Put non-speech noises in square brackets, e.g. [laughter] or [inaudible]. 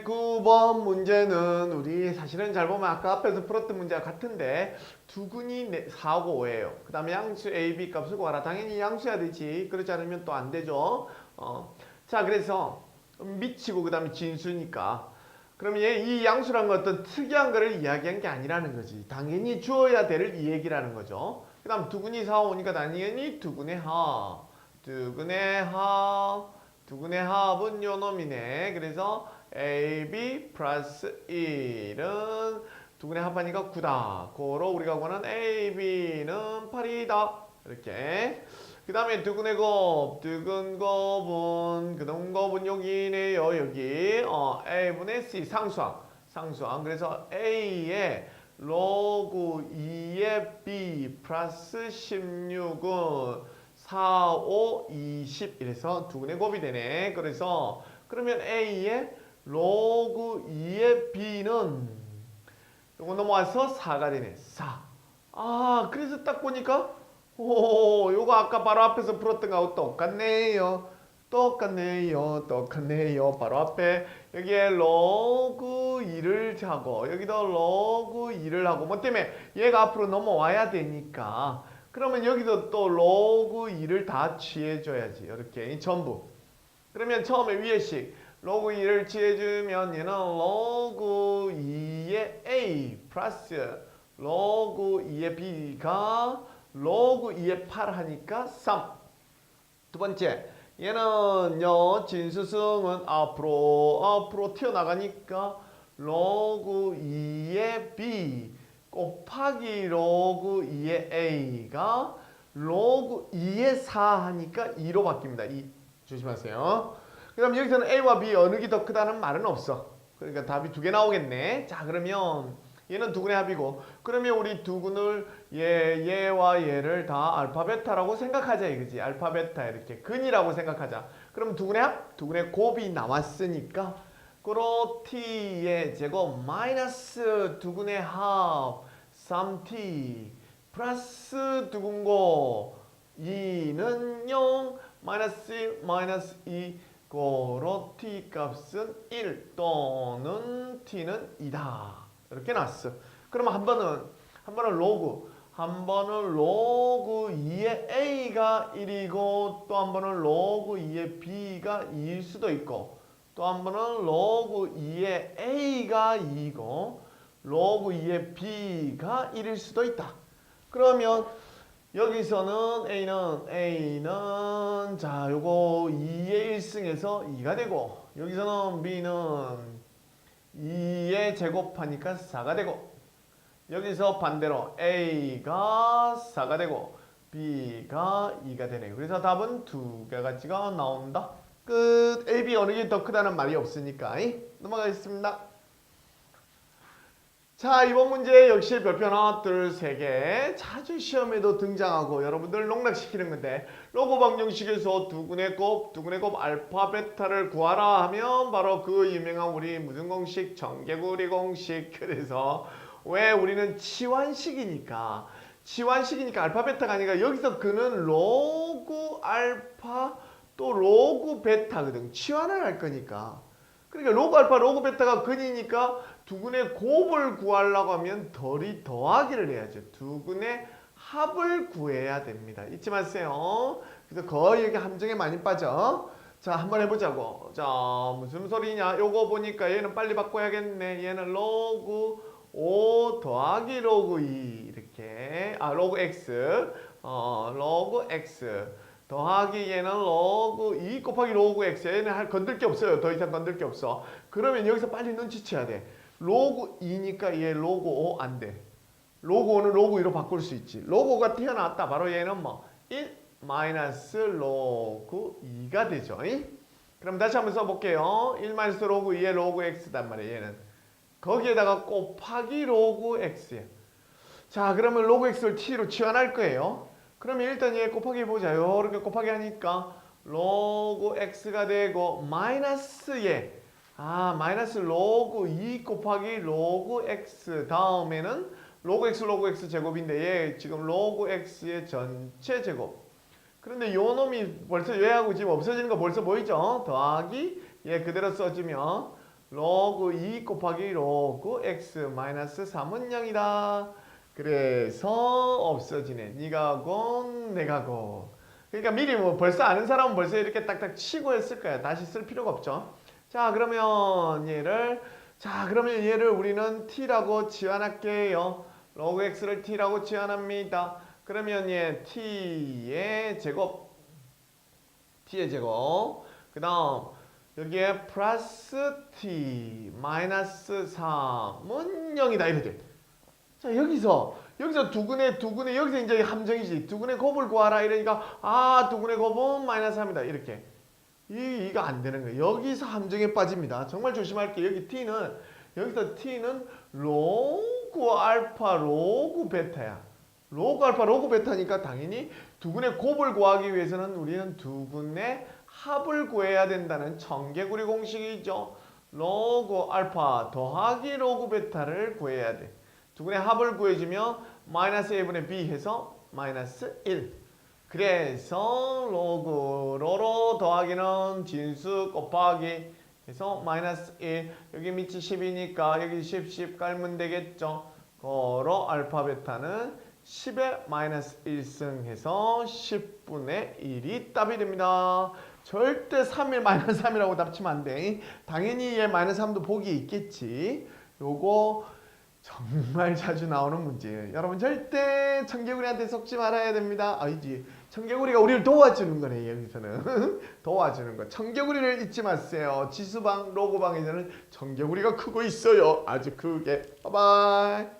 두근의 9번 문제는 우리 사실은 잘 보면 아까 앞에서 풀었던 문제와 같은데 두근이 4하고 5예요. 그 다음에 양수 A, B 값을 구하라. 당연히 양수해야 되지. 그렇지 않으면 또 안 되죠. 어. 자, 그래서 미치고 그 다음에 진수니까. 그러면 얘 이 양수란 건 어떤 특이한 거를 이야기한 게 아니라는 거지. 당연히 주어야 될 이 얘기라는 거죠. 그 다음 두근이 4, 5니까 당연히 두근의 합. 두근의 합. 두근의 합은 요 놈이네. 그래서 AB 플러스 1은 두근의 합하니까 9다. 고로 우리가 구하는 AB는 8이다. 이렇게. 그 다음에 두근의 곱, 두근 곱은, 그다음 곱은 여기네요. 여기. 어, A분의 C, 상수항. 상수항. 그래서 A의 로그 2의 B 플러스 16은 4, 5, 20 이래서 두근의 곱이 되네. 그래서 그러면 A의 로그 2의 B는 요거 넘어와서 4가 되네. 4. 아, 그래서 딱 보니까 오, 요거 아까 바로 앞에서 풀었던 거하고 똑같네요. 똑같네요. 똑같네요. 바로 앞에 여기에 로그 2를 하고 여기도 로그 2를 하고 뭐 때문에 얘가 앞으로 넘어와야 되니까 그러면 여기도 또 로그 2를 다 취해줘야지. 이렇게 전부. 그러면 처음에 위에씩 로그 2를 취해주면 얘는 로그 2의 A 플러스 로그 2의 B가 로그 2의 8 하니까 3. 두 번째, 얘는요, 진수승은 앞으로, 앞으로 튀어나가니까 로그 2의 B 곱하기 로그 2의 A가 로그 2의 4 하니까 2로 바뀝니다. 2. 조심하세요. 그 다음 여기서는 A와 B 어느 게 더 크다는 말은 없어. 그러니까 답이 두 개 나오겠네. 자, 그러면 얘는 두근의 합이고 그러면 우리 두근을 얘, 얘와 얘를 다 알파 베타라고 생각하자 이거지 알파 베타 이렇게 근이라고 생각하자 그럼 두근의 합? 두근의 곱이 나왔으니까 그로 t의 제곱 마이너스 두근의 합 3t 플러스 두근곱 2는 0 마이너스 1 마이너스 2 고로 t 값은 1 또는 t는 2다 이렇게 나왔어. 그러면 한 번은 한 번은 로그, 한 번은 로그 2의 a가 1이고 또 한 번은 로그 2의 b가 2일 수도 있고 또 한 번은 로그 2의 a가 2이고 로그 2의 b가 1일 수도 있다. 그러면 여기서는 a는 a는 자 요거 2의 1승에서 2가 되고 여기서는 b는 2에 제곱하니까 4가 되고 여기서 반대로 A가 4가 되고 B가 2가 되네요. 그래서 답은 두 개가지가 나온다. 끝. A, B 어느 게 더 크다는 말이 없으니까 이? 넘어가겠습니다. 자 이번 문제 역시 별표 하나 둘세 개. 자주 시험에도 등장하고 여러분들 농락시키는 건데 로고 방 정식에서 두근의 곱 두근의 곱 알파 베타를 구하라 하면 바로 그 유명한 우리 무슨 공식? 정개구리 공식. [laughs] 그래서 왜 우리는 치환식이니까 치환식이니까 알파 베타가 아니라 여기서 그는 로그 알파 또 로그 베타거든. 치환을 할 거니까 그러니까 로그 알파 로그 베타가 근이니까 두근의 곱을 구하려고 하면 덜이 더하기를 해야죠. 두근의 합을 구해야 됩니다. 잊지 마세요. 그래서 거의 여기 함정에 많이 빠져. 자, 한번 해보자고. 자, 무슨 소리냐? 요거 보니까 얘는 빨리 바꿔야겠네. 얘는 로그 5 더하기 로그 2 이렇게 아 로그 x 어 로그 x 더하기 얘는 로그 2 곱하기 로그 x 얘는 할 건들 게 없어요. 더 이상 건들 게 없어. 그러면 여기서 빨리 눈치채야 돼. 로그 2니까 얘 로그 5 안 돼. 로그 5는 로그 2로 바꿀 수 있지. 로그 5가 튀어나왔다. 바로 얘는 뭐 1 마이너스 로그 2가 되죠. 이? 그럼 다시 한번 써볼게요. 1 마이너스 로그 2의 로그 x단 말이에요. 얘는. 거기에다가 곱하기 로그 x야. 자 그러면 로그 x를 t로 치환할 거예요. 그러면 일단 얘 곱하기 해보자. 요렇게 곱하기 하니까 로그 x가 되고 마이너스 얘. 아 마이너스 로그 2 곱하기 로그 x 다음에는 로그 x 로그 x 제곱인데 얘 지금 로그 x의 전체 제곱 그런데 요 놈이 벌써 얘하고 지금 없어지는 거 벌써 보이죠? 더하기 얘 그대로 써주면 로그 2 곱하기 로그 x 마이너스 3은 0이다. 그래서 없어지네. 네가 곤 내가 곤. 그러니까 미리 뭐 벌써 아는 사람은 벌써 이렇게 딱딱 치고 했을 거야. 다시 쓸 필요가 없죠. 자 그러면 얘를 자 그러면 얘를 우리는 t라고 지원할게요. 로그 x를 t라고 지원합니다. 그러면 얘 t의 제곱 t의 제곱 그 다음 여기에 플러스 t 마이너스 3은 0이다 이렇게 자 여기서 여기서 두근의 두근의 여기서 이제 함정이지. 두근의 곱을 구하라 이러니까 아 두근의 곱은 마이너스 3이다. 이렇게. 이 이거 안 되는 거예요. 여기서 함정에 빠집니다. 정말 조심할게요. 여기 t는 여기서 t는 로그 알파 로그 베타야. 로그 알파 로그 베타니까 당연히 두근의 곱을 구하기 위해서는 우리는 두근의 합을 구해야 된다는 청개구리 공식이죠. 로그 알파 더하기 로그 베타를 구해야 돼. 두근의 합을 구해주면 마이너스 1분의 b 해서 마이너스 1. 그래서 로그 로로 더하기는 진수 곱하기 해서 마이너스 1 여기 밑이 10이니까 여기 10, 10 깔면 되겠죠. 거로 알파 베타는 10의 마이너스 1승 해서 10분의 1이 답이 됩니다. 절대 3일 마이너스 3이라고 답치면 안 돼. 당연히 얘 마이너스 3도 보기 있겠지. 요거 정말 자주 나오는 문제예요. 여러분 절대 청개구리한테 속지 말아야 됩니다. 아니지. 청개구리가 우리를 도와주는 거네 여기서는. [laughs] 도와주는 거. 청개구리를 잊지 마세요. 지수방, 로고방에서는 청개구리가 크고 있어요. 아주 크게. 바이바이.